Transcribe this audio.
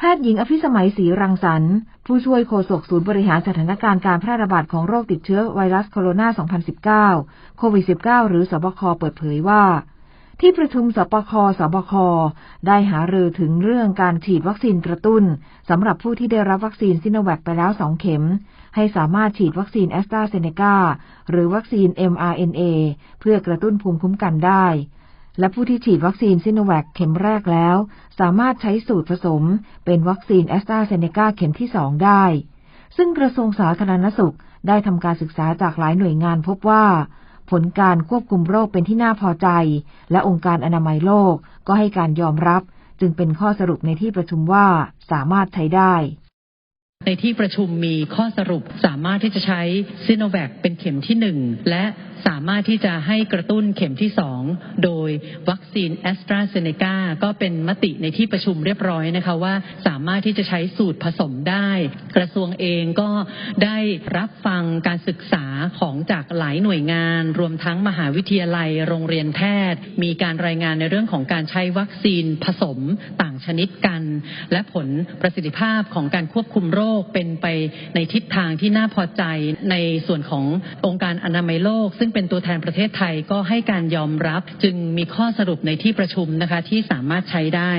แพทย์หญิงอภิสมัยศรีรังสรรค์ ผู้ช่วยโฆษกศูนย์บริหารสถานการณ์การแพร่ระบาดของโรคติดเชื้อไวรัสโคโรนา 2019 โควิด -19 หรือสบค เปิดเผยว่า ที่ประชุมสปค สบค ได้หารือถึงเรื่องการฉีดวัคซีนกระตุ้นสำหรับผู้ที่ได้รับวัคซีนซิโนแวคไปแล้ว 2 เข็ม ให้สามารถฉีดวัคซีนแอสตราเซเนกาหรือวัคซีน mRNA เพื่อกระตุ้นภูมิคุ้มกันได้ และผู้ที่ฉีดวัคซีนซิโนแวคเข็มแรกแล้ว สามารถใช้สูตรผสม เป็นวัคซีนแอสตราเซเนกาเข็มที่2ได้ ซึ่งกระทรวงสาธารณสุขได้ทำการศึกษาจากหลายหน่วยงานพบว่า ผลการควบคุมโรคเป็นที่น่าพอใจ และองค์การอนามัยโลกก็ให้การยอมรับ จึงเป็นข้อสรุปในที่ประชุมว่าสามารถใช้ได้ในที่ประชุมมีข้อสรุปสามารถที่จะใช้ซิโนแวคเป็นเข็มที่หนึ่งและ สามารถที่จะให้กระตุ้นเข็มที่สองโดยวัคซีนแอสตราเซเนกาก็เป็นมติในที่ประชุมเรียบร้อยนะคะว่าสามารถที่จะใช้สูตรผสมได้ กระทรวงเองก็ได้รับฟังการศึกษาของจากหลายหน่วยงาน รวมทั้งมหาวิทยาลัย โรงเรียนแพทย์ มีการรายงานในเรื่องของการใช้วัคซีนผสมต่างชนิดกัน และผลประสิทธิภาพของการควบคุมโรคเป็นไปในทิศทางที่น่าพอใจในส่วนขององค์การอนามัยโลก ซึ่งงเป็นตัวแทนประเทศไทยก็ให้การยอมรับจึงมีข้อสรุปในที่ประชุมนะคะที่สามารถใช้ได้